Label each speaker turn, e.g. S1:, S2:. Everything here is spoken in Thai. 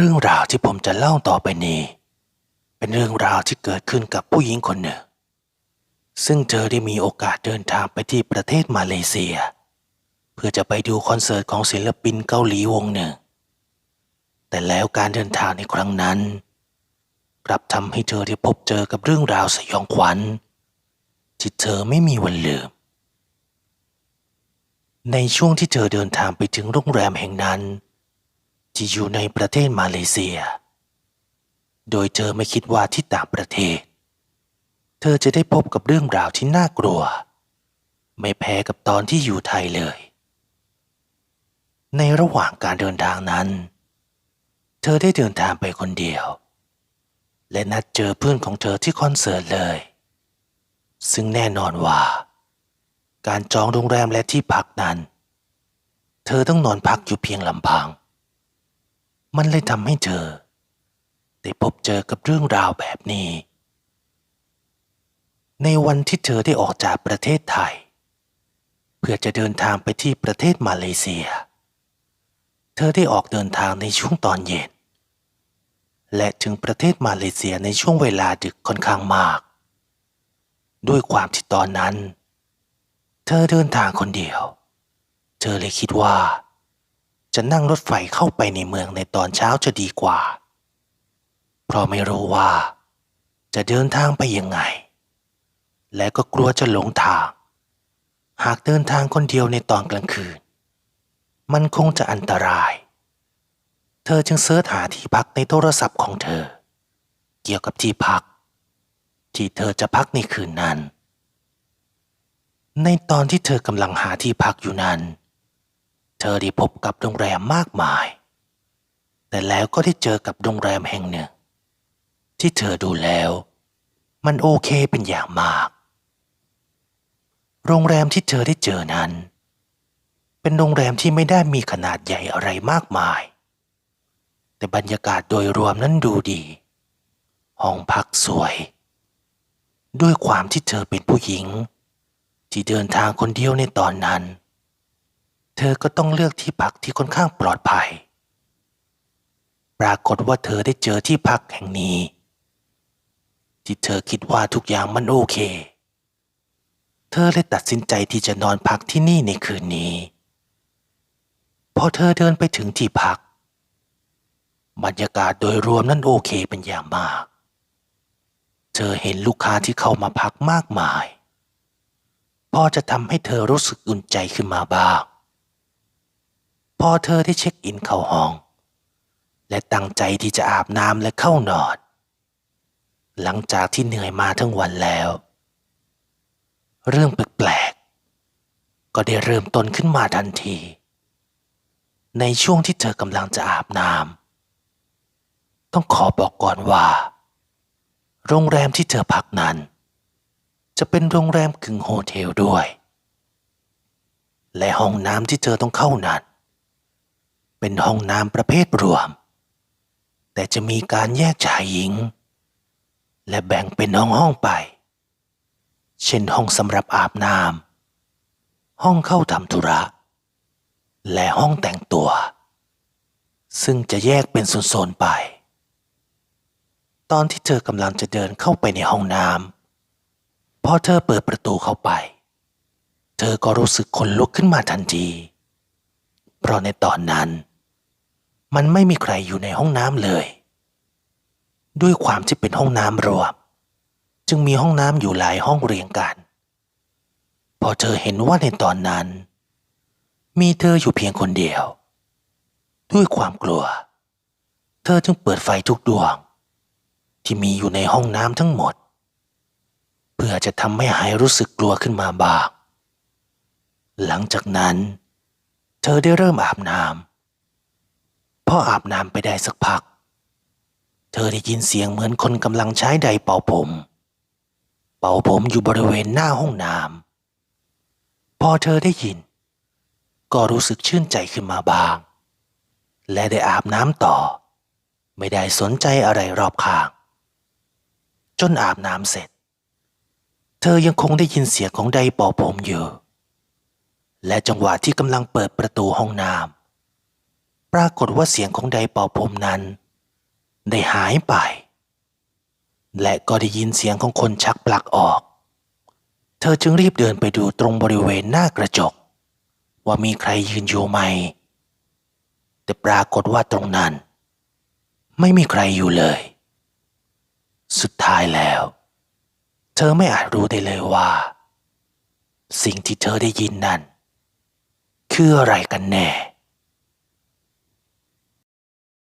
S1: รื่องราวที่ผมจะเล่าต่อไปนี้ เป็นเรื่องราวที่เกิดขึ้นกับผู้หญิงคนหนึ่ง ซึ่งเธอได้มีโอกาสเดินทางไปที่ประเทศมาเลเซีย เพื่อจะไปดูคอนเสิร์ตของศิลปินเกาหลีวงหนึ่ง แต่แล้วการเดินทางในครั้งนั้น กลับทำให้เธอได้พบเจอกับเรื่องราวสยองขวัญที่เธอไม่มีวันลืม ในช่วงที่เธอเดินทางไปถึงโรงแรมแห่งนั้น อยู่ในประเทศมาเลเซีย โดยเธอไม่คิดว่าที่ต่างประเทศ เธอจะได้พบกับเรื่องราวที่น่ากลัว ไม่แพ้กับตอนที่อยู่ไทยเลย ในระหว่างการเดินทางนั้น เธอได้เดินทางไปคนเดียว และนัดเจอเพื่อนของเธอที่คอนเสิร์ตเลย ซึ่งแน่นอนว่า การจองโรงแรมและที่พักนั้น เธอต้องนอนพักอยู่เพียงลำพัง มันเลยทำให้เธอ ได้พบเจอกับเรื่องราวแบบนี้ ในวันที่เธอได้ออกจากประเทศไทย เพื่อจะเดินทางไปที่ประเทศมาเลเซีย เธอได้ออกเดินทางในช่วงตอนเย็น และถึงประเทศมาเลเซียในช่วงเวลาดึกค่อนข้างมาก ด้วยความที่ตอนนั้น เธอเดินทางคนเดียว เธอเลยคิดว่า จะนั่งรถไฟเข้าไปในเมืองในตอนเช้าจะดีกว่า เพราะไม่รู้ว่า จะเดินทางไปยังไง และก็กลัวจะหลงทาง หากเดินทางคนเดียวในตอนกลางคืน มันคงจะอันตราย เธอจึงเสิร์ชหาที่พักในโทรศัพท์ของเธอ เกี่ยวกับที่พัก ที่เธอจะพักในคืนนั้น ในตอนที่เธอกำลังหาที่พักอยู่นั้นเเธอได้พบกับโรงแรมมากมาย แต่แล้วก็ได้เจอกับโรงแรมแห่งหนึ่ง ที่เธอดูแล้ว มันโอเคเป็นอย่างมาก โรงแรมที่เธอได้เจอนั้น เป็นโรงแรมที่ไม่ได้มีขนาดใหญ่อะไรมากมาย แต่บรรยากาศโดยรวมนั้นดูดี ห้องพักสวย ด้วยความที่เธอเป็นผู้หญิง ที่เดินทางคนเดียวในตอนนั้น เธอก็ต้องเลือกที่พักที่ค่อนข้างปลอดภัย ปรากฏว่าเธอได้เจอที่พักแห่งนี้ ที่เธอคิดว่าทุกอย่างมันโอเค เธอเลยตัดสินใจที่จะนอนพักที่นี่ในคืนนี้พอเธอเดินไปถึงที่พัก บรรยากาศโดยรวมนั้นโอเคเป็นอย่างมาก เธอเห็นลูกค้าที่เข้ามาพักมากมาย พอจะทำให้เธอรู้สึกอุ่นใจขึ้นมาบ้าง พอเธอได้เช็คอินเข้าห้อง และตั้งใจที่จะอาบน้ำและเข้านอน หลังจากที่เหนื่อยมาทั้งวันแล้ว เรื่องแปลกๆก็ได้เริ่มต้นขึ้นมาทันที ในช่วงที่เธอกำลังจะอาบน้ำต้องขอบอกก่อนว่า โรงแรมที่เธอพักนั้น จะเป็นโรงแรมกึ่งโฮเทลด้วย และห้องน้ำที่เธอต้องเข้านั้น เป็นห้องน้ำประเภทรวม แต่จะมีการแยกชายหญิง และแบ่งเป็นห้องห้องไป เช่นห้องสำหรับอาบน้ำห้องเข้าทำธุระ และห้องแต่งตัว ซึ่งจะแยกเป็นโซนๆไป ตอนที่เธอกำลังจะเดินเข้าไปในห้องน้ำพอเธอเปิดประตูเข้าไป เธอก็รู้สึกขนลุกขึ้นมาทันทีเพราะในตอนนั้น มันไม่มีใครอยู่ในห้องน้ำเลย ด้วยความที่เป็นห้องน้ำรวม จึงมีห้องน้ำอยู่หลายห้องเรียงกัน พอเธอเห็นว่าในตอนนั้น มีเธออยู่เพียงคนเดียว ด้วยความกลัว เธอจึงเปิดไฟทุกดวง ที่มีอยู่ในห้องน้ำทั้งหมด เพื่อจะทำให้หายรู้สึกกลัวขึ้นมาบ้าง หลังจากนั้น เธอได้เริ่มอาบน้ำ พออาบน้ำไปได้สักพัก เธอได้ยินเสียงเหมือนคนกำลังใช้ไดเป่าผม เป่าผมอยู่บริเวณหน้าห้องน้ำพอเธอได้ยิน ก็รู้สึกชื่นใจขึ้นมาบาง และได้อาบน้ำต่อ ไม่ได้สนใจอะไรรอบข้าง จนอาบน้ำเสร็จ เธอยังคงได้ยินเสียงของไดเป่าผมอยู่และจังหวะที่กำลังเปิดประตูห้องน้ำ ปรากฏว่าเสียงของไดเป่าผมนั้น ได้หายไป และก็ได้ยินเสียงของคนชักปลักออก เธอจึงรีบเดินไปดูตรงบริเวณหน้ากระจก ว่ามีใครยืนอยู่ไหม แต่ปรากฏว่าตรงนั้น ไม่มีใครอยู่เลย สุดท้ายแล้ว เธอไม่อาจรู้ได้เลยว่า สิ่งที่เธอได้ยินนั้น คืออะไรกันแน่